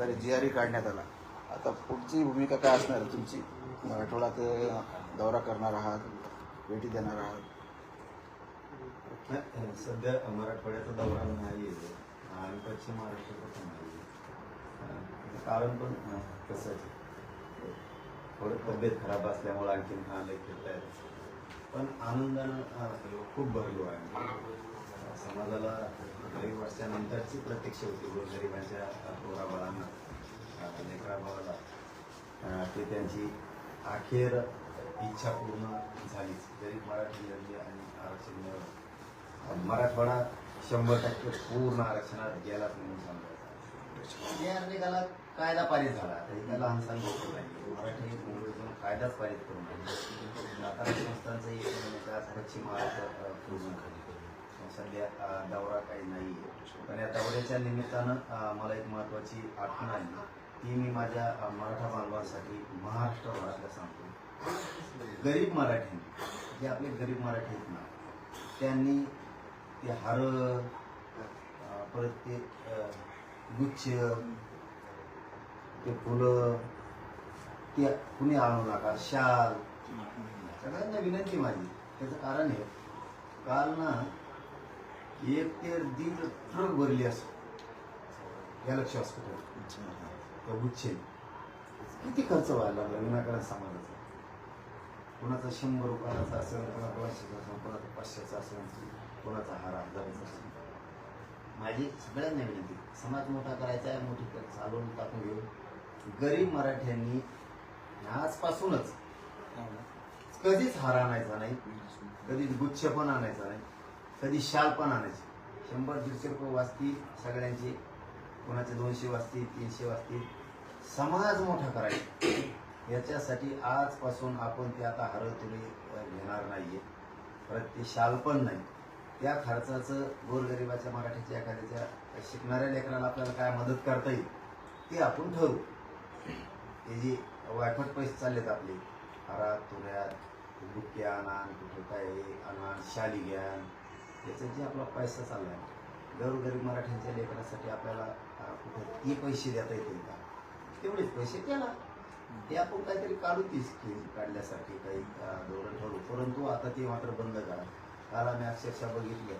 आधारे जी R E काढण्यात आला. आता पुढची भूमिका काय असणार? तुमची मराठवाड्यात दौरा करणार आहात भेटी देणार आहात. नाही, सध्या मराठवाड्याचा दौरा नाही आहे. आणि पश्चिम महाराष्ट्राचा पण नाही आहे. कारण पण कसं आहे? थोडं तब्येत खराब असल्यामुळे आणखीन आलं फिरता येत पण आनंदानं खूप भरलो आहे. समाजाला गरीब वर्षानंतरची प्रत्यक्ष होती गोरगरिबांच्या पोरा बाळांना लेकरा ते त्यांची अखेर इच्छा पूर्ण झालीच गरीब मराठी लढली आणि आरक्षण मिळवलं मराठवाडा शंभर टक्के पूर्ण आरक्षणात गेलाच म्हणून सांगायचं या निकाला कायदा पारित झाला तरी एका लहान गोष्ट नाही मराठी मुंबईतून कायदाच पारित करून आणला. सातारा संस्थांचं एक म्हणजे पश्चिम महाराष्ट्र पूर्ण झाली. सध्या दौरा काही नाही पण या दौऱ्याच्या निमित्तानं मला एक महत्वाची आठवण आली. ती मी माझ्या मराठा बांधवांसाठी महाराष्ट्रभरातल्या सांगतो. गरीब मराठी जे आपले गरीब मराठी आहेत ना त्यांनी ते हार परत ते गुच्छ ते फुलं ते कुणी आणू नका शाल सगळ्यांना विनंती माझी. त्याचं कारण आहे काल ना एक ते दीड ट्रक भरली असं. Galaxy Hospital. त्या गुच्छे किती खर्च व्हायला लागला विनाकारण समाजाचा? कोणाचा शंभर रुपयाचा असेल कोणा दोनशेचा असेल कोणाचा पाचशेचा असेल कोणाचा हार हजाराचा असेल. माझी सगळ्यांना विनंती समाज मोठा करायचा आहे मोठी चालवून टाकून घेऊ गरीब मराठ्यांनी आजपासूनच कधीच हार आणायचा नाही कधीच गुच्छ पण आणायचा नाही. कधी शाल पण आणायचे. शंभर दीडशे रुपये वाचतील सगळ्यांची कोणाचे दोनशे वाचतील तीनशे वाचतील समाज मोठा करायचा. याच्यासाठी आजपासून आपण ते आता हरळ घेणार नाहीये. परत ते शाल पण नाही. त्या खर्चाचं गोरगरिबाच्या मराठीच्या एखाद्याच्या शिकणाऱ्या लेकराला आपल्याला काय मदत करता येईल ते आपण ठरवू. हे जे वायफट पैसे चाललेत आपले हरा तुऱ्यात बुक्के आणा कुठे काय आणा शाली घ्या याचा जे आपला पैसा चालला आहे गरीब मराठ्यांच्या लेखनासाठी आपल्याला कुठं कुठे ते पैसे देता येतील का? तेवढेच पैसे त्याला. ते आपण काहीतरी काढू ती स्कीम काढण्यासाठी काही धोरण ठरवू. परंतु आता ते मात्र बंद करा काल आम्ही अक्षरशः बघितलं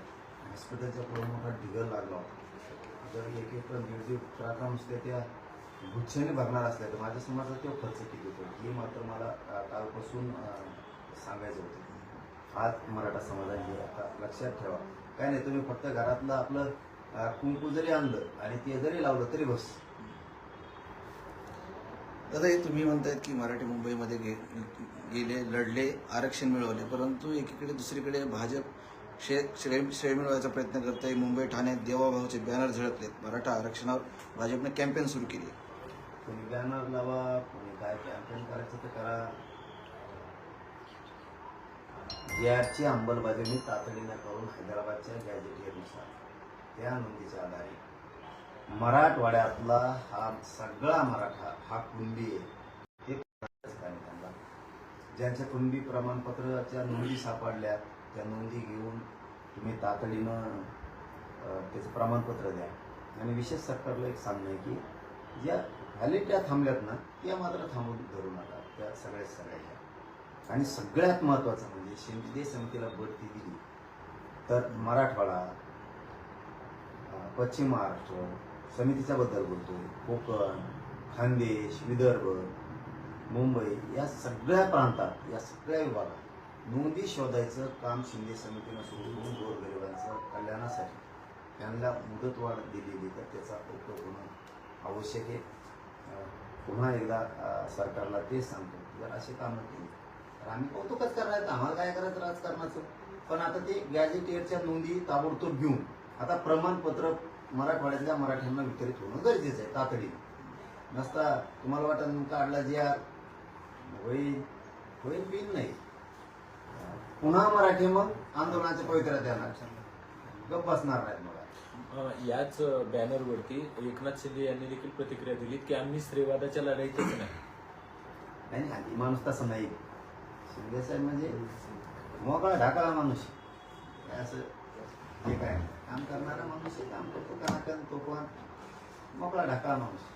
हॉस्पिटलच्या पुढे मोठा ढिगल लागला होता. जर एक एक टन दीड दीड ट्रका नुसत्या त्या गुच्छाने भरणार असल्या तर माझ्या समाजात तो खर्च किती होतो? हे मात्र मला कालपासून सांगायचं होतं. आज मराठा समाजाने हे आता लक्षात ठेवा. काय नाही तुम्ही फक्त घरातलं आपलं कुंकू जरी आणलं आणि ते जरी लावलं तरी बस. दादा हे तुम्ही म्हणतायत की मराठी मुंबईमध्ये गे गेले लढले आरक्षण मिळवले परंतु एकीकडे दुसरीकडे भाजप श्रेय श्रेय श्रेय मिळवायचा प्रयत्न करत आहे. मुंबई ठाण्यात देवाभाऊचे बॅनर झळकलेत. मराठा आरक्षणावर भाजपने कॅम्पेन सुरू केली. कोणी बॅनर लावा कोणी काय कॅम्पेन करायचं तर करा. ची अंमलबजावणी तातडीनं करून हैदराबादच्या गॅजेटियरनुसार त्या नोंदीच्या आधारे. मराठवाड्यातला हा सगळा मराठा हा कुणबी आहे. हे त्यांना ज्यांच्या कुणबी प्रमाणपत्राच्या नोंदी सापडल्या त्या नोंदी घेऊन तुम्ही तातडीनं त्याचं प्रमाणपत्र द्या. आणि विशेष सरकारला एक सांगणं आहे की ज्या व्हॅलिट्या थांबल्यात ना त्या मात्र थांबून धरू नका. त्या सगळ्या सगळ्या आणि सगळ्यात महत्त्वाचं म्हणजे शिंदे समितीला बढती दिली. तर मराठवाडा पश्चिम महाराष्ट्र समितीच्या बद्दल बोलतो कोकण खानदेश विदर्भ मुंबई या सगळ्या प्रांतात या सगळ्या विभागात नोंदी शोधायचं काम शिंदे समितीनं सुरू करून गोरगरिबांचं कल्याणासाठी त्यांना मुदतवाढ दिलेली तर त्याचा उपयोग होणं आवश्यक आहे. पुन्हा एकदा सरकारला तेच सांगतो. जर असे कामं केली आम्ही कौतुकच करायचं आम्हाला काय करायचं राजकारणाचं? पण आता ते गॅजेटियरच्या नोंदी ताबडतोब घेऊन आता प्रमाणपत्र मराठवाड्यातल्या मराठ्यांना वितरित होणं गरजेचं आहे तातडीने. नसता तुम्हाला वाटत काढला जे होईल. होईल बिल नाही. पुन्हा मराठी मग आंदोलनाच्या पवित्र्यात येणार. गप बसणार नाहीत अ, याच बॅनरवरती एकनाथ शिंदे यांनी देखील प्रतिक्रिया दिली की आम्ही स्त्रीवादाच्या लढाईतच नाही. नाही नाही आधी माणूस तसं नाही. शिंदे साहेब म्हणजे मोकळा ढाकाळा माणूस काय असं हे काय काम करणारा माणूस आहे काम करतो कनाकन तो पण मोकळा ढाकाळा माणूस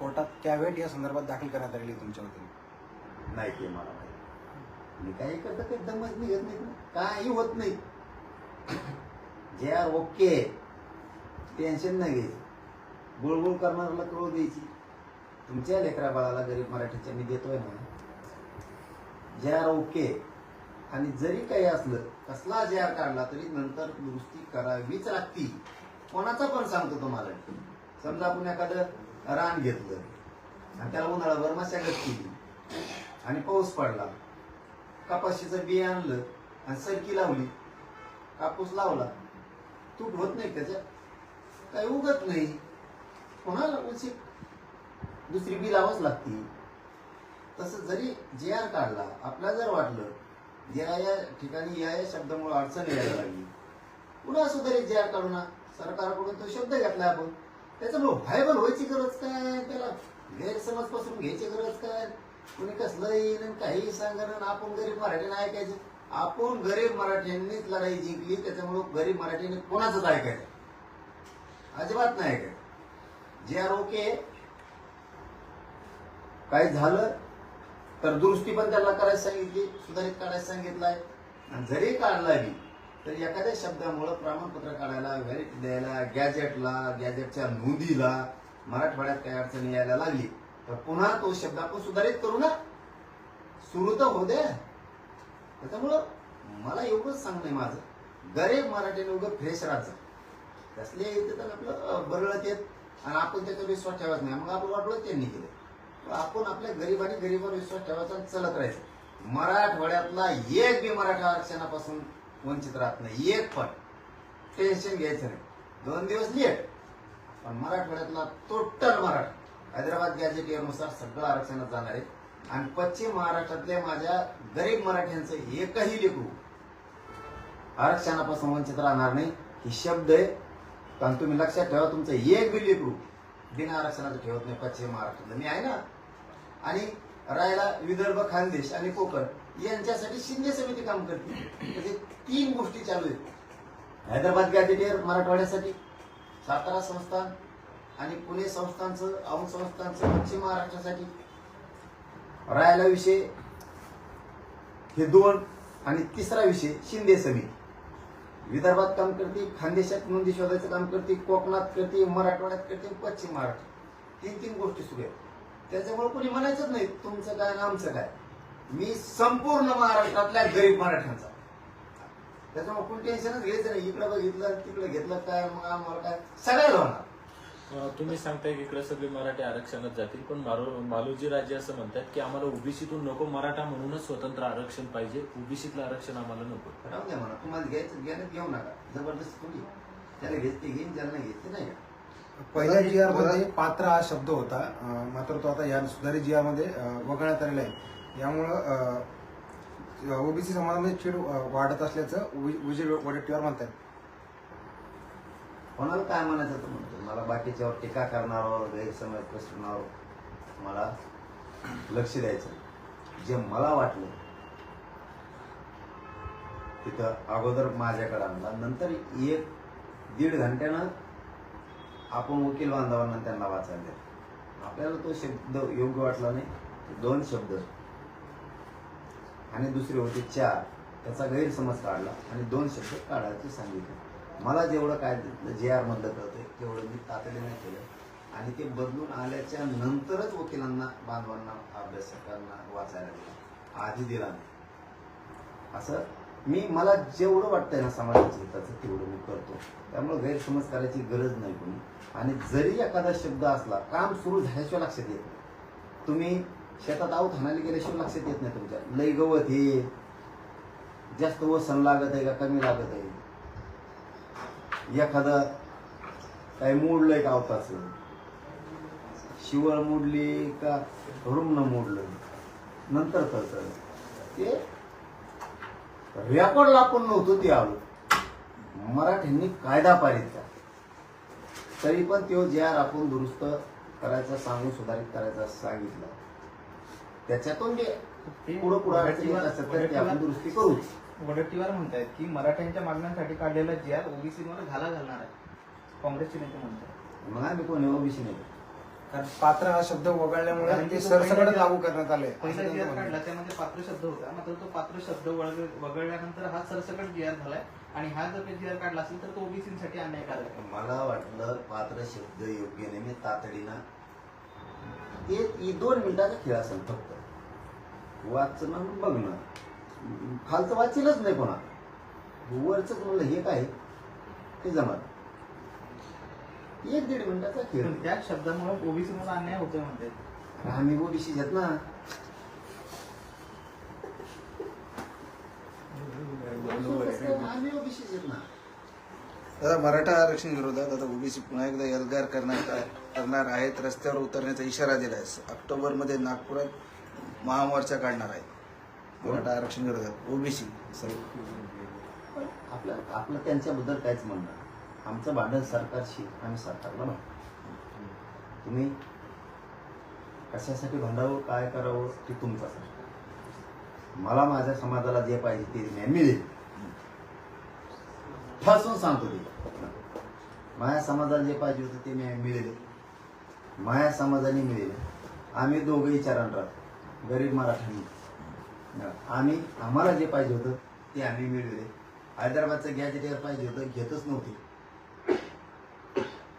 कोर्टात कॅवेट या संदर्भात दाखल करण्यात आलेली तुमच्या वतीने नाही ते मला माहिती मी काही करता काही दमच निघत नाही. काही होत नाही. जे आर ओके टेन्शन नाही घ्यायचं. बुळबुळ करणाऱ्याला कळू द्यायची. तुमच्या लेकरा बाळाला गरीब मराठीच्या मी देतोय ना जे आर ओके. आणि जरी काही असलं कसला जे आर काढला तरी नंतर दुरुस्ती करावीच लागती. कोणाचा पण सांगतो तुम्हाला. समजा आपण एखादं रान घेतलं आणि त्याला उन्हाळाभर मशागत केली आणि पाऊस पडला. कपाशीचं बी आणलं आणि सरकी लावली. कापूस लावला. तूट होत नाही त्याच्यात. काही उगत नाही. कोणाला उची दुसरी बी लावाच लागती. तसं जरी जे आर काढला आपला जर वाटलं या या ठिकाणी या या शब्दामुळे अडचण यायला लागली. पुन्हा सुधारित जे आर काढू ना सरकारकडून तो शब्द घेतला आपण. त्याच्यामुळे व्हायबल व्हायची गरज काय? त्याला गैरसमजपासून घ्यायची गरज काय? कोणी कसलं येईन काही सांगणं आपण गरीब मराठीने ऐकायचं. आपण गरीब मराठ्यांनीच लढाई जिंकली त्याच्यामुळे गरीब मराठीने कोणाचंच ऐकायचं? अजिबात नाही ऐकायचं. जे आर ओके काय झालं तर दुरुस्ती पण त्याला करायला सांगितली सुधारित काढायला सांगितलंय. आणि जरी काढला बी तर एखाद्या शब्दामुळं प्रमाणपत्र काढायला व्हॅलिटी द्यायला गॅजेटला गॅजेटच्या नोंदीला मराठवाड्यात काही अडचणी यायला लागली तर पुन्हा तो शब्द आपण सुधारित करू ना. सुरू तर होऊ द्या. त्याच्यामुळं मला एवढंच सांगणं आहे माझं. गरीब मराठीने उगं फ्रेश राहायचं तसले येते तर आपलं बरळत येत. आणि आपण त्याचा विश्वास ठेवायचा नाही. मग आपण वाटलं त्यांनी केलं आपण आपल्या गरीब आणि गरीबावर विश्वास ठेवायचा चलत राहायचं. मराठवाड्यातला एक बी मराठा आरक्षणापासून वंचित राहत नाही. एक पण. टेन्शन घ्यायचं नाही. दोन दिवस लेट पण मराठवाड्यातला टोटल मराठा हैदराबाद गॅजेटियरनुसार सगळं आरक्षणात जाणार आहे. आणि पश्चिम महाराष्ट्रातल्या माझ्या गरीब मराठ्यांचं एकही लेकरू आरक्षणापासून वंचित राहणार नाही. ही शब्द आहे. कारण तुम्ही लक्षात ठेवा तुमचं एक बी लेकरू बिना आरक्षणाचं ठेवत नाही पश्चिम महाराष्ट्रातलं. मी आहे ना आणि राहायला विदर्भ खानदेश आणि कोकण यांच्यासाठी शिंदे समिती काम करते. म्हणजे तीन गोष्टी चालू आहेत. हैदराबाद गॅजेटियर मराठवाड्यासाठी सातारा संस्थान आणि पुणे संस्थानचं औंध संस्थानचं पश्चिम महाराष्ट्रासाठी राहायला विषय हे दोन आणि तिसरा विषय शिंदे समिती. विदर्भात काम करते खानदेशात नोंदी शोधायचं काम करते कोकणात करते मराठवाड्यात करते पश्चिम महाराष्ट्र तीन तीन गोष्टी सुरू आहेत. त्याच्यामुळे कोणी म्हणायचंच नाही तुमचं काय आणि आमचं काय. मी संपूर्ण महाराष्ट्रातल्या गरीब मराठ्यांचा. त्याच्यामुळे कोणी टेन्शनच घ्यायचं नाही. इकडं बघितलं तिकडे घेतलं काय मग आम्हाला काय? सगळ्याला होणार. तुम्ही सांगताय की इकडे सगळे मराठी आरक्षणात जातील पण मारो मालोजी राज्य असं म्हणतात की आम्हाला ओबीसीतून नको मराठा म्हणूनच स्वतंत्र आरक्षण पाहिजे. ओबीसीतलं आरक्षण आम्हाला नको. राहू द्या म्हणा. तुम्हाला घ्यायचं घ्यायला घेऊ नका. जबरदस्ती थोडी त्याला घेत ते घेईन नाही घेत नाही. पहिल्या जी आरमध्ये पात्र हा शब्द होता. मात्र तो आता या सुधारित जी आरमध्ये अं, वगळण्यात आलेला आहे. यामुळं ओबीसी समाजामध्ये चीड वाढत असल्याचं विजय वडेट्टीवार म्हणतात कोणाला काय म्हणायचं तर म्हणतो मला बाकीच्यावर टीका करणाऱ्यावर गैरसमज पसरवणाऱ्यावर मला लक्ष द्यायचं जे मला वाटलं तिथं अगोदर माझ्याकडे आणला. नंतर एक दीड घंट्यानं आपण वकील बांधवांना त्यांना वाचायला आपल्याला तो शब्द योग्य वाटला नाही दोन शब्द. आणि दुसरे होते चार. त्याचा गैरसमज काढला आणि दोन शब्द काढायचे सांगितले. मला जेवढं काय जे आर मधलं कळतंय तेवढं मी तातडीने केलं. आणि ते बदलून आल्याच्या नंतरच वकिलांना बांधवांना अभ्यासकांना वाचायला दिला. आधी दिला नाही. असं मी मला जेवढं वाटतंय ना समाजाच्या हिताचं तेवढं मी करतो. त्यामुळे गैरसमज करायची गरज नाही कोणी. आणि जरी एखादा शब्द असला काम सुरू झाल्याशिवाय लक्षात येत नाही. तुम्ही शेतात आऊत हाणायला गेल्याशिवाय लक्षात येत नाही तुमच्या. लय गवत हे जास्त वसन लागत आहे का कमी लागत आहे? एखादं काही मोडलंय का अवताचं शिवळ मोडली का रुग्ण मोडलं? नंतर कळतं. ते रेकॉर्डला आपण नव्हतो ते आलो. मराठ्यांनी कायदा पारित केला तरी पण तो जे आर आपण दुरुस्त करायचा सांगून सुधारित करायचा सांगितलं. त्याच्यातून जे पुढं पुढं आपण दुरुस्ती करूच वडट्टीवार म्हणतायत की मराठ्यांच्या मागण्यांसाठी काढलेला जी आर ओबीसी वर घाला घालणार आहे. काँग्रेसचे नेते म्हणतात. मग आम्ही कोणी ओबीसी नाही कारण पात्र हा शब्द वगळल्यामुळे ते सरसकट लागू करण्यात आले पहिला जी आर काढला त्यामध्ये पात्र शब्द होता. मात्र तो पात्र शब्द वळग- वगळल्यानंतर हा सरसकट जी आर झालाय. आणि हा जर जी आर काढला असेल तर तो ओबीसीसाठी अन्यायकारक आहे. मला वाटलं पात्र शब्द योग्य नाही मी तातडीनं हे दोन मिनिटाचा खेळ असेल फक्त. वाचणं बघणं. खालचं वाचेलच नाही कोणा वरच म्हणलं हे काय? ते जमत. एक दीड मिनिटाचा खेळ. त्या शब्दामुळे ओबीसी म्हणून अन्याय होतोय म्हणते. आम्ही ओबीसी घेत ना आम्ही ओबीसी घेत ना. दादा मराठा आरक्षण विरोधात आता ओबीसी पुन्हा एकदा एल्गार करण्यात करणार आहेत. रस्त्यावर उतरण्याचा इशारा दिला आहे ऑक्टोबरमध्ये नागपुरात महामोर्चा काढणार आहेत मराठा आरक्षण विरोधात ओबीसी. आपलं आपलं त्यांच्याबद्दल काहीच म्हणणं नाही. आमचं भांडण सरकारशी आम्ही सरकारला भांडतो तुम्ही कशासाठी भांडावं काय करावं ते तुमचा प्रश्न. मला माझ्या समाजाला जे पाहिजे ते न्याय मिळेल. ठासून सांगतो ते. माझ्या समाजाला जे पाहिजे होतं ते न्याय मिळेल. माझ्या समाजाने मिळेल. आम्ही दोघंही चरण राहतो. गरीब मराठ्यांनी. आम्ही आम्हाला जे पाहिजे होतं ते आम्ही मिळवले. हैदराबादचं गॅजेटियर पाहिजे होतं घेतच नव्हते.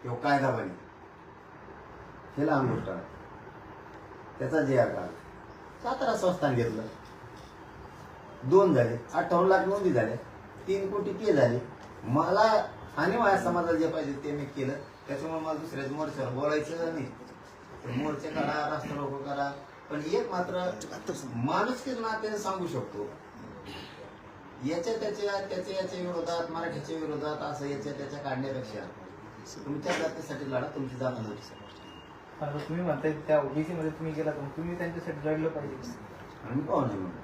किंवा कायदा बने हे लहान गोष्ट आहे. त्याचा जे आर काढला सातारा संस्थान घेतलं. दोन झाले अठ्ठावन्न लाख नोंदी झाल्या तीन कोटी ते झाले. मला आणि माझ्या समाजाला जे पाहिजे ते मी केलं. त्याच्यामुळे मला दुसऱ्याच मोर्चावर बोलायचं नाही. मोर्चे करा राष्ट्र रोको करा. पण एक मात्र माणुसकीच नात्याने सांगू शकतो. याच्या त्याच्या त्याच्या याच्या विरोधात मराठीच्या विरोधात असं याच्या त्याच्या काढण्यापेक्षा. तुमच्या जातीसाठी लढा तुमची जात आता तुम्ही म्हणताय त्या ओबीसी मध्ये तुम्ही गेला तर तुम्ही त्यांच्यासाठी लढलं पाहिजे. आम्ही पाहू नाही म्हणून.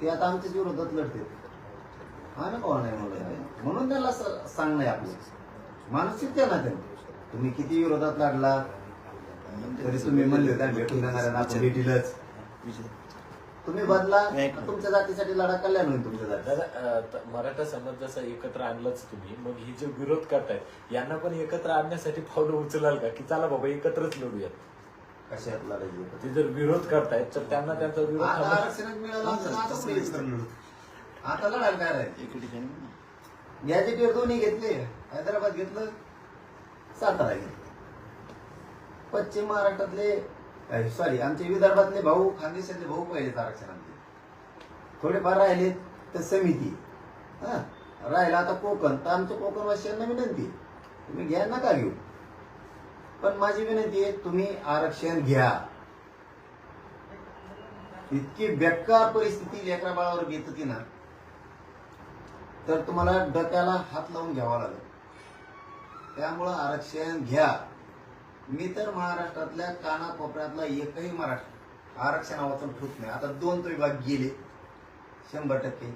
ते आता आमच्याच विरोधात लढते आम्ही पाहू नाही म्हणून त्याला स- सांगणं आहे आपलं. मानसिक त्या ना तुम्ही किती विरोधात लढला? तरी तुम्ही म्हणले होते भेटून देणार भेटीलच. तुम्ही बदला तुमच्या जातीसाठी लढा कल्याण होईल तुमच्या जाती मराठा समाज जसा एकत्र आणलाच तुम्ही मग ही जे विरोध करतायत यांना पण एकत्र आणण्यासाठी पावलं उचलाल का? की चला बाबा एकत्रच लढूयात. कशात लढायची ते जर विरोध करतायत तर त्यांना त्यांचा विरोध आरक्षणच मिळालं आता लढायला काय राहील? एके ठिकाणी. गॅजेटियर दोन्ही घेतले हैदराबाद घेतलं सातारा घेतलं. पश्चिम महाराष्ट्रातले सॉरी आमचे विदर्भातले भाऊ खानदेशातले भाऊ पहिलेच आरक्षणातले थोडेफार राहिले तर समिती. हा राहिला आता कोकण. तर आमच्या कोकणवासियांना विनंती तुम्ही घ्या नका घेऊ. पण माझी विनंती आहे तुम्ही आरक्षण घ्या. इतकी बेकार परिस्थिती लेकरा बाळावर घेत होती ना तर तुम्हाला डोक्याला हात लावून घ्यावा लागेल. त्यामुळं आरक्षण घ्या. मी तर महाराष्ट्रातल्या कानाकोपऱ्यातला एकही मराठा आरक्षण वाचून ठेवत नाही. आता दोन तो विभाग गेले. शंभर टक्के.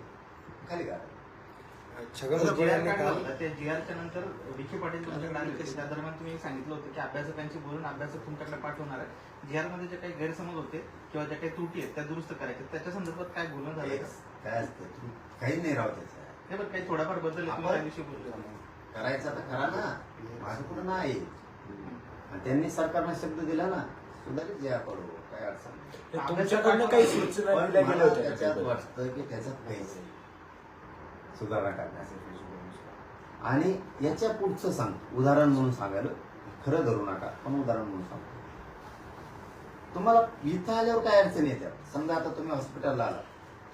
खाली का नंतर विखे पाटील दरम्यान तुम्ही सांगितलं होतं की अभ्यासकांशी बोलून अभ्यासक तुमच्याकडे पाठवणार आहे जी आरमध्ये जे काही गैरसमज होते किंवा ज्या काही त्रुटी आहेत त्या दुरुस्त करायच्या त्याच्या संदर्भात काय बोलणं झालं का? काय असतं? काही नाही राहू त्याचं नाही बरं काही थोडाफार बदल दिवशी होते. करायचं तर करा ना. माझं कुठं नाही. त्यांनी सरकारनं शब्द दिला ना सुधारित जे करू काय अडचण तुमच्याकडनं काही सूचना दिल्या गेल्या होत्या त्याच्यात? वाटतं की त्याच्यात काहीच आहे. सुधारणा करण्यासाठी आणि याच्या पुढचं सांग उदाहरण म्हणून सांगायला खरं धरू नका पण उदाहरण म्हणून सांगतो तुम्हाला इथं आल्यावर काय अडचण येतात समजा आता तुम्ही हॉस्पिटलला आला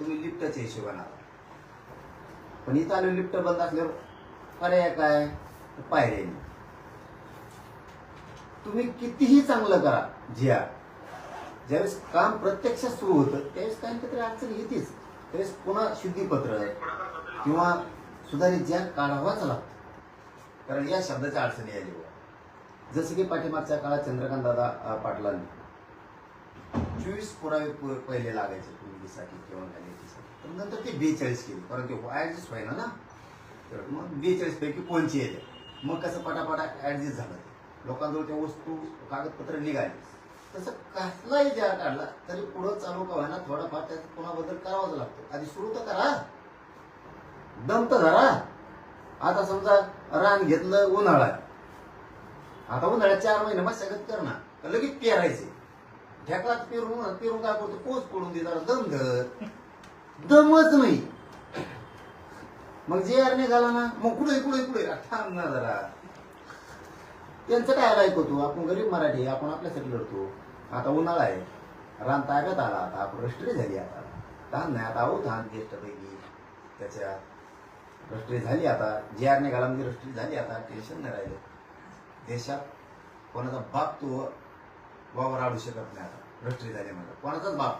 तुम्ही लिफ्टच्या हिशोबाने आला पण इथं आल्यावर लिफ्ट बंद असल्यावर पर्याय काय पायऱ्या. तुम्ही कितीही चांगलं करा जिया. ज्यावेळेस काम प्रत्यक्ष सुरू होतं त्यावेळेस काही काहीतरी अडचण येतेच. त्यावेळेस पुन्हा शुद्धीपत्र किंवा सुधारित ज्या काढावाच लागतो. कारण या शब्दाच्या अडचणी आली जसं की पाठीमागच्या काळात चंद्रकांत दादा पाटलांनी चोवीस पुरावे पहिले लागायचे पूर्वीसाठी किंवा कॅलिटीसाठी तर नंतर ते बेचाळीस केले कारण ते ॲडजस्ट व्हायला ना. तर मग बेचाळीस पैकी कोणची येते मग कसं पटापटा ॲडजस्ट झालं लोकांजवळ त्या वस्तू कागदपत्र निघाली. तसं कसलाही ज्या काढला तरी पुढं चालू का व्हायला थोडाफार त्याचा पुन्हा बदल करावाच लागतो. आधी सुरू तर करा. दम तर धरा. आता समजा रान घेतलं उन्हाळा आता उन्हाळ्यात चार महिने मशागत कर ना लगेच पेरायचे? ढेकळात पेरून पेरून काय करतो? पोच पडून दे जरा. दम धर. दमच नाही. मग जे आर निघाला ना मग कुठे कुठे कुठे? थांब ना जरा. त्यांचं काय ऐकतो आपण गरीब मराठी आपण आपल्यासाठी लढतो. आता उन्हाळा आहे. रान ताब्यात आला आता आपण रष्ट्री झाली आता. धान नाही आता आहो धान ज्येष्ठपैकी त्याच्या रष्ट्री झाली आता. जे आर निघाला म्हणजे रष्ट्री झाली आता. टेन्शन नाही राहिलं. देशात कोणाचा बाप तो वावर आडू शकत नाही आता. रष्ट्री झाली म्हणजे कोणाचाच बाप?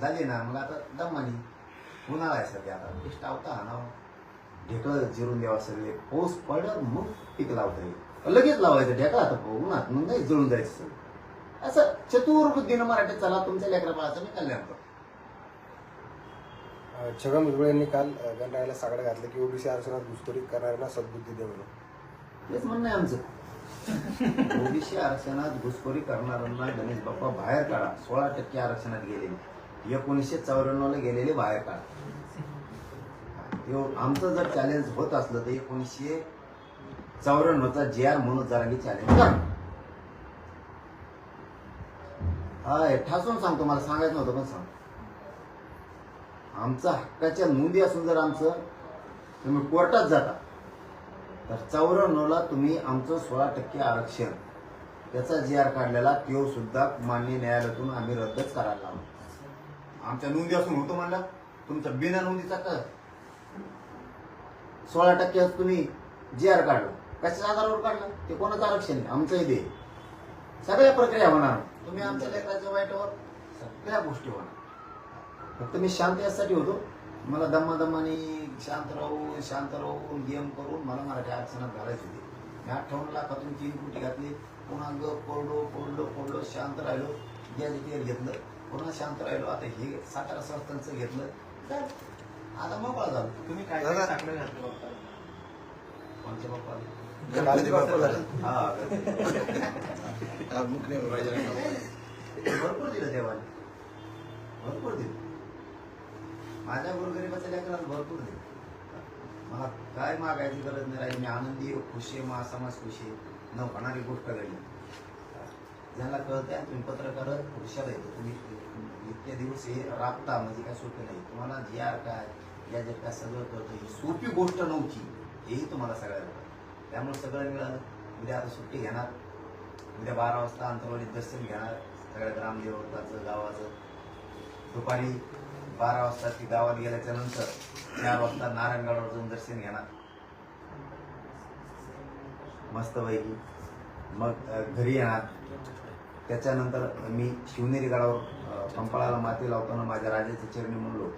झाली ना मग आता दमानी उन्हाळा आहे सध्या आता. टेस्ट आवता हा ना ढेकळं जिरून द्यावा सगळे. पाऊस पडलं मग पीक लावता येईल. लगेच लावायचं ढेकळा आता उन्हात मग नाही जळून जायचं सगळं. असं चतुर बुद्धीनं मराठीत चला तुमच्या लेकरा बाळाचं मी कल्याण करतो. छगन भुजबळ यांनी काल गणरायाला साकडं घातलं की ओबीसी आरक्षणात घुसखोरी करणाऱ्यांना सद्बुद्धी दे म्हणून. तेच म्हणणं आहे आमचं. ओबीसी आरक्षणात घुसखोरी करणाऱ्यांना गणेश बाप्पा बाहेर काढा. सोळा टक्के आरक्षणात गेलेले. एकोणीसशे चौऱ्याण्णवला गेलेले बाहेर काढा. आमचं जर चॅलेंज होत असलं तर एकोणीसशे चौऱ्याण्णवचा जे आर म्हणून जरांगी चॅलेंज करा. हाय ठासून सांगतो मला सांगायचं नव्हतं पण सांग. आमचा हक्काच्या नोंदी असून जर आमचं तुम्ही कोर्टात जाता तर चौऱ्याण्णवला तुम्ही आमचं सोळा टक्के आरक्षण. त्याचा जी आर काढलेला तो सुद्धा मान्य न्यायालयातून आम्ही रद्दच करायला लावलो आमच्या नोंदी असून होतो म्हणला तुमचा बिना नोंदीचा कर सोळा टक्के तुम्ही जी आर काढला. कशाच्या आधारावर काढला? ते कोणाचं आरक्षण आहे? आमचं इथे सगळ्या प्रक्रिया होणार. तुम्ही आमच्या लेकराच्या वाईटावर सगळ्या गोष्टी होणार. फक्त मी शांत यासाठी होतो. मला दम्मा दम्माने शांत राहू शांत राहू गेम करून मला मराठी आरक्षणात घालायचे होते. मी अठ्ठावन्न लाखातून तीन कोटी घातली. पुन्हा ग पडलो पडलो पडलो शांत राहिलो. गॅजेटियर घेतलं. पुन्हा शांत राहिलो. आता हे सातारा संस्थांचं घेतलं. तर आता मोकळा झालो. तुम्ही काय साकडं घातलं बाप्पा? कोणत्या बाप्पा? गणपती. हा. भरपूर दिलं देवाने भरपूर दिलं. माझ्या गोरगरीबाच्या लेकराला भरपूर दिलं. मला काय मागायची गरज नाही राहिली. मी आनंदी खुशी आहे मा समाज खुशी न होणारी गोष्ट घडली. ज्यांना कळतंय तुम्ही पत्रकार हुशार आहे तुम्ही इतके दिवस हे राबता म्हणजे काय सोपे नाही. तुम्हाला जी आर काय गॅजेट काय सगळं कळतं. ही सोपी गोष्ट नव्हती. हेही तुम्हाला सगळ्याला कळतं. त्यामुळे सगळं मिळालं. उद्या आता सुट्टी घेणार. उद्या बारा वाजता अंतरवाडीत दर्शन घेणार. सगळ्या ग्रामदेवताचं गावाचं. दुपारी बारा वाजता ती गावात गेल्याच्यानंतर चार वाजता नारायणगडावर जाऊन दर्शन घेणार. मस्तपैकी मग घरी येणार. त्याच्यानंतर मी शिवनेरी गडावर पंपाळाला माती लावताना माझ्या राजाचे चरणी म्हणलो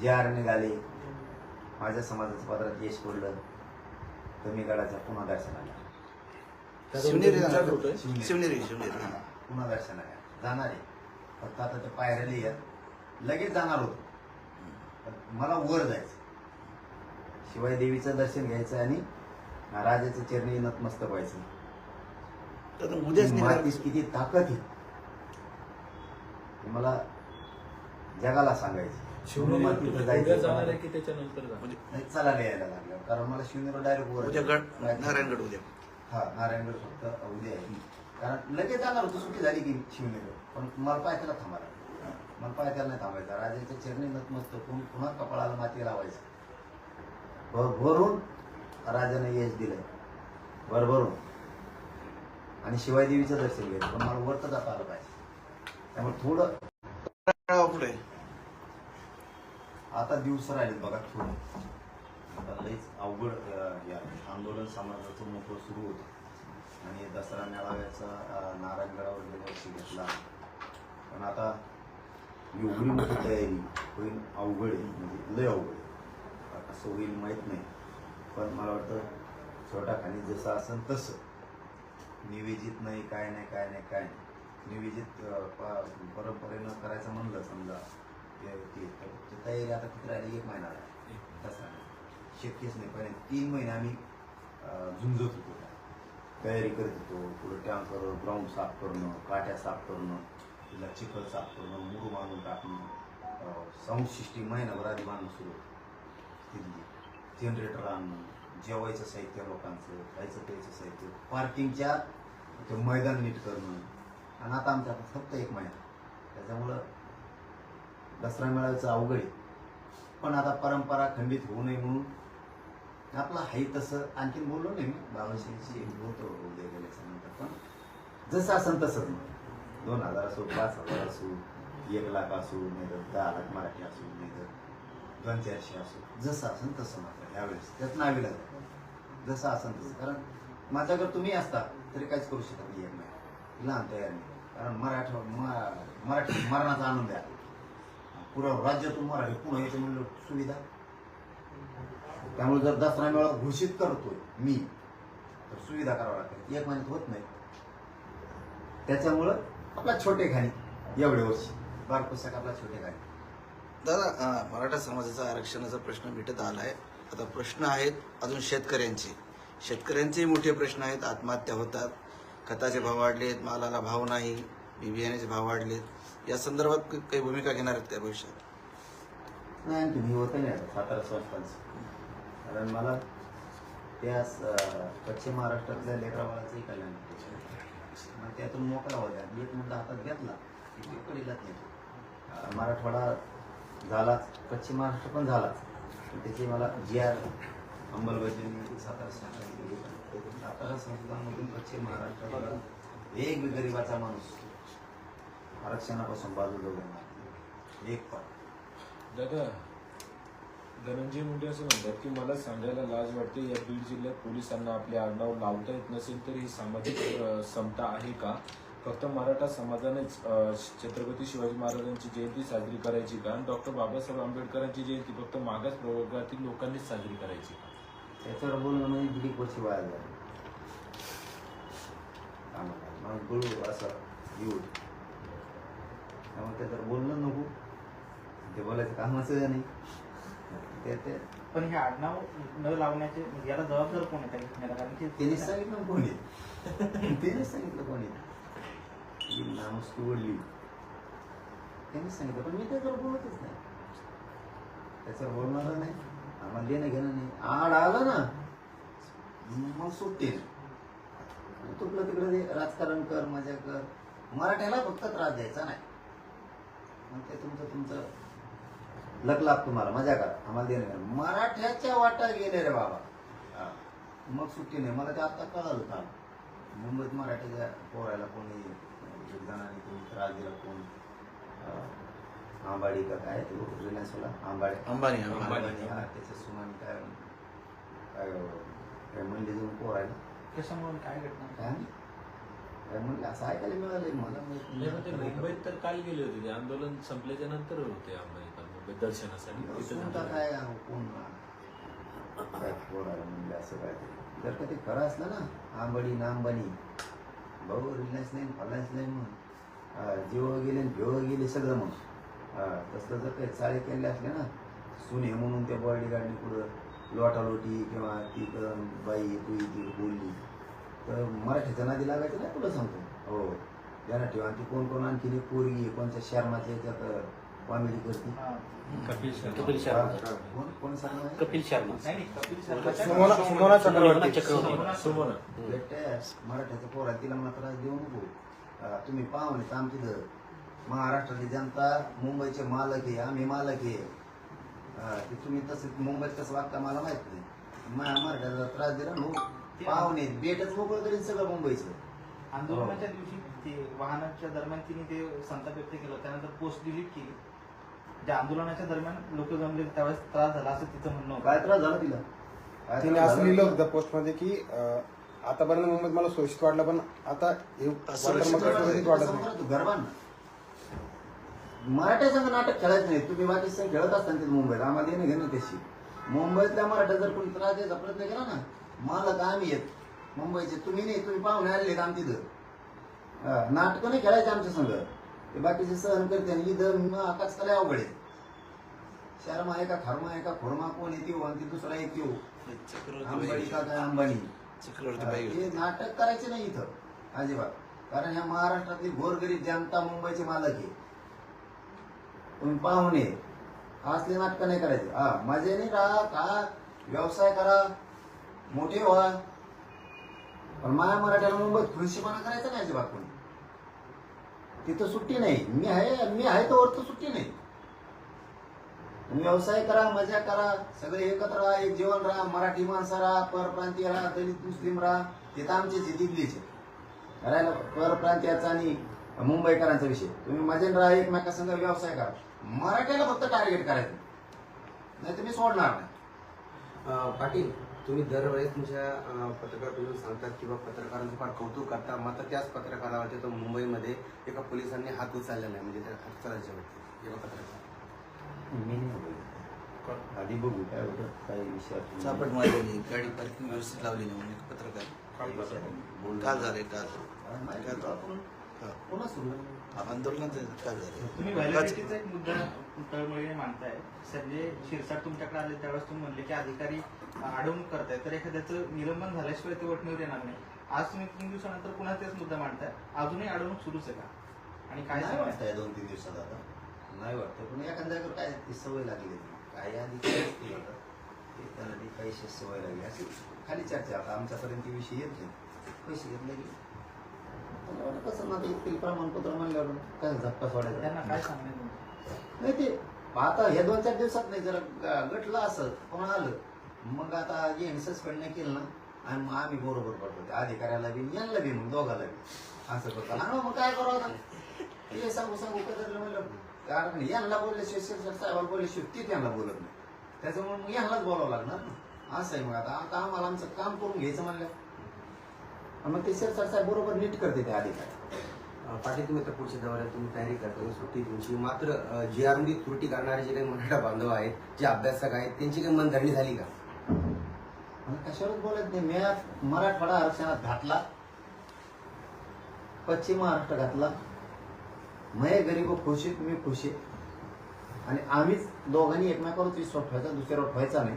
जे आर निघाले माझ्या समाजाच्या पदरात यश पडलं तर मी गडाच्या पुन्हा दर्शनाला शिवनेरी जाणार विचार होतोय. का? शिवनेरी शिवनेरी. हा. पुन्हा दर्शनाला जाणार आहे. फक्त आता ते पायऱ्याला येत लगेच जाणार होतो. पण मला वर जायचं. शिवाय देवीचं दर्शन घ्यायचं आणि राजाच्या चरणी नतमस्तक व्हायचं. तर उद्याच निघाल मातीत किती ताकद आहे. हे मला जगाला सांगायचं. उद्या जाणार आहे की त्याच्यानंतर जाणार? उद्या नाही चालायला यायला लागलं कारण मला शिवनेर डायरेक्ट वर उद्या गड नारायणगड उद्या. हा नारायणगड फक्त उद्या आहे. कारण लगेच जाणार होतो सुट्टी झाली की शिवनेर. पण मला पाय त्याला थांबायला मला पाय त्याला नाही थांबायचा. राजाच्या चरणी नतमस्तक होऊन पुन्हा कपाळाला माती लावायचं? भरभरून राजाने यश दिलंय. भरभरून. आणि शिवाय देवीचं दर्शन घ्यायचं पण मला वर तर जाता आलं पाहिजे. त्यामुळे थोडं पुढे. आता दिवस राहिले बघा थोडे. आता लईच अवघड या आंदोलन समाजाचं मोठं सुरू होतं. आणि दसरा मेळाव्याचा नारायणगडावर गेल्या वर्षी घेतला. पण आता एवढी मोठी तयारी होईल अवघड आहे म्हणजे लय अवघड आहे. आता कसं होईल माहीत नाही. पण मला वाटतं छोटा खाली जसं असेल तसं. निवेदित नाही काय नाही काय नाही काय नाही. निवेदित प- परंपरेनं करायचं म्हणलं समजा. ते तर ती तयारी आता किती राहिली एक महिना तसा शक्यच नाही पण तीन महिने आम्ही झुंजत होतो तयारी करत होतो पुढे टँकर ग्राउंड साफ करणं काट्या साफ करणं तिला चिखल साफ करणं मुरू बांधून टाकणं साऊंड सिस्टीम महिनाभर आधी बांधणं सुरू होतं. जनरेटर आणणं जेवायचं साहित्य लोकांचं खायचं प्यायचं साहित्य पार्किंगच्या ते मैदान नीट करणं आणि आता आमच्या फक्त एक महिना त्याच्यामुळं दसरा मेळाव्याचं अवघड आहे. पण आता परंपरा खंडित होऊ नये म्हणून आपलं हाई तसं आणखीन बोललो नाही मी. बाबाशी बोलतो उद्या गेल्याच्यानंतर पण. जसं असेल तसंच मग दोन हजार असो पाच हजार असो एक लाख असो नाही तर दहा लाख मराठी असो नाही तर दोन चारशे असो. जसं असेल तसं मात्र ह्यावेळेस त्यात नावी लागतं जसं असेल तसं कारण माझ्याकडे तुम्ही असता तरी काहीच करू शकत नाही एक नाही लहान तयार नाही. कारण मराठा मराठी मरणाचा आनंद आहे पुरा राज्यातून मराठी पुणे याचं म्हणलं सुविधा? त्यामुळे जर दसरा मेळा घोषित करतोय मी तर सुविधा करावं लागते. एक महिन्यात होत नाही. त्याच्यामुळं आपला छोटे खाणी एवढे वर्ष. बार पुस्तक आपला छोटे खाणी? दादा मराठा समाजाचा आरक्षणाचा प्रश्न मिटत आलाय. आता प्रश्न आहेत अजून शेतकऱ्यांचे. शेतकऱ्यांचेही मोठे प्रश्न आहेत. आत्महत्या होतात. खताचे भाव वाढलेत मालाला भाव नाही बी बियाण्याचे भाव वाढलेत. या संदर्भात काही भूमिका घेणार आहेत त्या भविष्यात? नाही तुम्ही मी होतं नाही आता. सातारा संस्थांचं. कारण मला त्या पश्चिम महाराष्ट्रातल्या लेकराबाळाचंही कल्याण होतं. मग त्यातून मोकळा होत्या एक मुद्दा हातात घेतला. की ते नाही. मराठवाडा झालाच. पश्चिम महाराष्ट्र पण झालाच. त्याची मला जी आर अंमलबजावणी सातारा संस्थान सातारा संस्थांमधून पश्चिम महाराष्ट्राला एक गरिबाचा माणूस आरक्षणापासून बाजूला उभा एक पण दादा धनंजय मुंडे असं म्हणतात की मला सांगायला लाज वाटते या बीड जिल्ह्यात पोलिसांना आपले आडनाव लावता येत नसेल तर ही सामाजिक समता आहे का? फक्त मराठा समाजानेच छत्रपती शिवाजी महाराजांची जयंती साजरी करायची का? आणि डॉक्टर बाबासाहेब आंबेडकरांची जयंती फक्त मागास प्रवर्गातील लोकांनीच साजरी करायची का? त्याच्यावर बोलणं म्हणजे दीड वर्ष वाया झालं असं. येऊ. त्यामुळे त्याच्यावर बोलणं नको. ते बोलायचं कामाचं नाही. ते ते. पण हे आडनाव न लावण्याचे म्हणजे याला जबाबदार कोण आहे कारण की त्यांनी सांगितलं कोणी. त्यांनी सांगितलं कोणी. ही नामस्तू वडली त्यांनी सांगितलं पण मी त्याच्यावर बोलतच नाही. त्याच्यावर बोलणार नाही. आम्हाला देणं घेणं नाही. आड आलं ना मग सुटते तुटलं तिकडे राजकारण कर मजा कर. मराठ्याला फक्त त्रास द्यायचा नाही. मग ते तुमचं तुमचं लक लाभ तुम्हाला मजा करा. आम्हाला देणं मराठ्याच्या वाटा गेले रे बाबा. मग सुट्टी नाही. मला ते आता कळालं का मुंबईत मराठीच्या पोरायला कोणी एक जणांनी कोणी त्रास दिला कोण आंबाडी का काय ते रिलायन्सवाला आंबाडे. अंबानी अंबानी. हा त्याच्या सुनाने काय काय काय म्हणले जाऊन पोरायला? कशामुळे काय घटना? काय काय? म्हणले असं ऐकायला मिळालं मला मुंबईत तर काल गेले होते. ते आंदोलन संपल्याच्या नंतर होते मुंबईत दर्शनासाठी. काय कोण पोरायला म्हणले असं काय जर का ते खरं असलं ना आंबाडी ना अंबानी भाऊ रिलायन्स नाही फलायन्स नाही मग जीव गेले भेव गेले सगळं मग. तसलं जर काही चाळे केले असले ना सुने म्हणून त्या बॉडी गाडली पुढं लोटालोटी किंवा ती बाई तू ती बोलली. तर मराठीच्या नादी लागायचं नाही? तुला सांगतो? हो. त्यांना ठेवा. आणि ती कोण कोण आणखी एक पोरगी आहे, कोणत्या शर्माच्या याच्यात कॉमेडी करते? हा. कपिल शर्मा. कपिल शर्मा. कोण कोण शर्मा आहे? कपिल शर्मा. नाही नाही कपिल शर्माच्या- सुमोना सुमोना चक्रवर्ती. चक्रवर्ती. सुमोना- सुमन बेटे मराठ्याचं पोर आहे तिला मला त्रास देऊ नको. अं, तुम्ही पाहुणे तर आमची इथं महाराष्ट्रातली जनता मुंबईचे मालक आहे आम्ही मालक आहे. अं, ते तुम्ही तसं मुंबईत कसं वागता मला माहीत नाही. मा- मराठ्याला त्रास दिला नो पाहुणे बेटच मोकळं करीन सगळं मुंबईचं. आंदोलनाच्या दिवशी ते वाहनाच्या दरम्यान तिने ते संताप व्यक्त केलं. त्यानंतर पोस्ट डिलीट केली. ज्या आंदोलनाच्या दरम्यान लोक जमले त्यावेळेस त्रास झाला असं तिचं म्हणणं होतं. काय त्रास झाला तिला? काय तिने त्रास असं झाला? लिहिलं होतं त्या पोस्टमध्ये की अं, आतापर्यंत मुंबईत मला सुरक्षित वाटलं पण आता हे असुरक्षित वातावरण मला सुरक्षित वाटत नाही तू गरबान मराठ्या संघ नाटक खेळायचं नाही. तुम्ही बाकी संघ खेळत असताना तिथे मुंबईत आम्हाला येणं घेणं त्याशी मुंबईतल्या मराठा जर कोणी त्रास द्यायचा प्रयत्न केला ना मालक आम्ही येत मुंबईचे तुम्ही नाही तुम्ही पाहुणे आलेले आम तिथं नाटकं नाही खेळायचे आमच्या संघ. ते बाकीचे सहन करते आणि इथं आकाश कला अवघड आहे. शर्मा आहे का खर्मा आहे का खोरमा कोण येते आणि ते दुसरा अंबानी चक्रवर्ती का काय अंबानी. बाई. हे नाटक करायचे नाही इथं अजिबात. कारण ह्या महाराष्ट्रातली गोरगरीब जनता मुंबईचे मालक आहे. तुम्ही पाहुणे. असले नाटक नाही करायचे. हा मजे नाही राहा का व्यवसाय करा. मोठे व्हा. पण माया मराठ्याला मुंबईत खुळशीपणा करायचा नाही अजिबात कोणी. तिथं सुट्टी नाही. मी आहे मी आहे तर वरतं सुट्टी नाही. तुम्ही व्यवसाय करा मजा करा सगळे एकत्र राहा एक जेवण राहा मराठी माणसं राहा परप्रांतीय राहा दलित मुस्लिम राहा. तिथं आमचे जे दिल्लीचे करायला परप्रांतीयाचा आणि मुंबईकरांचा विषय. तुम्ही मजेन राहा एकमेकासंग व्यवसाय करा. मराठ्याला फक्त टार्गेट करायचं. नाही तुम्ही सोडणार नाही. पाटील तुम्ही दरवेळेस तुमच्या अं, पत्रकारातून सांगतात किंवा पत्रकारांचं फार कौतुक करता. मात्र त्याच पत्रकारावरती तो मुंबईमध्ये एका पोलिसांनी हात उचललेला आहे. म्हणजे त्या हातचा राज्यावरती एका पत्रकार मी नाही. आधी बघू. काय होतं काय विषय. चापट मारलेली गाडी पार्किंग व्यवस्थित लावली नाही म्हणून एक पत्रकार. काल झाले काल. काय आपण. पुन्हा सुरू झाले? तुम्ही व्हॅलिडिटीचा एक मुद्दा तळमळीने मांडताय संजय शिरसाट तुमच्याकडे आले त्यावेळेस तुम्ही म्हणले की अधिकारी अडवणूक करताय. तर एखाद्याचं निलंबन झाल्याशिवाय ते वटणीवर येणार नाही. आज तुम्ही तीन दिवसानंतर पुन्हा तेच मुद्दा मांडताय. अजूनही अडवणूक सुरूच आहे का? आणि काय वाटतंय दोन तीन दिवसात आता. नाही वाटतं पण एखाद्याकडे काय ती सवय लागली आहे. काय आधी काय असते आता, ती पैसे सवय लागली. अशी खाली चर्चा. आता आमच्यापर्यंत हे विषय येत नाही. पैसे घेतले की? कसं ना ते प्रमाणपत्र म्हणल्यावर काय धक्का सोडायचा? त्यांना काय सांगणार? नाही ते आता हे दोन चार दिवसात नाही जरा ग- गटलं असं कोण आलं. मग आता जे सस्पेंड नाही केलं ना आणि मग आम्ही बरोबर पडतो त्या अधिकाऱ्याला बी आणि यांना बी मग दोघाला बी. असं करतो हा मग काय करावं आता? हे सांगू सांगू कदरलं म्हणलं. कारण यांना बोलल्याशिवाय शिरसाट साहेबाला बोलल्याशिवाय ते त्यांना बोलत नाही. त्याच्यामुळे मग यांनाच बोलावं लागणार ना. असं आहे मग आता. आता आम्हाला आमचं काम करून घ्यायचं म्हणलं. मग ते शिरसाट साहेब बरोबर नीट करते ते अधिकारी पाटील तुम्ही तर पुढच्या दौऱ्यात तुम्ही तयारी करता सुट्टी तुमची. मात्र जी आरमध्ये त्रुटी करणारे जे काही मराठा बांधव आहेत जे अभ्यासक आहेत त्यांची काही मनधरणी झाली का? कशावरच बोलत नाही. मी मराठवाडा आरक्षणात घातला. पश्चिम महाराष्ट्र घातला. मये गरीब खुशी तुम्ही खुशी आणि आम्हीच दोघांनी एकमेकावरच विश्वास ठेवायचा दुसऱ्यावर ठेवायचा नाही.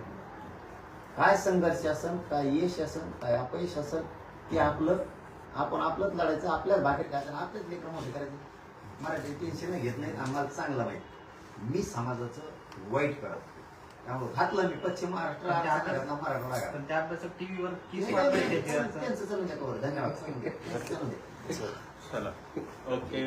काय संघर्ष असन काय यश असन काय अपयश असन ते आपलं आपण आपलंच लढायचं आपल्याच बाहेर घ्यायचं आणि आपल्याच लेकर मोठे करायचे. मराठी टेन्शन घेत नाही आम्हाला चांगलं माहिती मी समाजाचं वाईट करत त्यामुळे घातलं मी पश्चिम महाराष्ट्र मराठवाडा. धन्यवाद. चला ओके.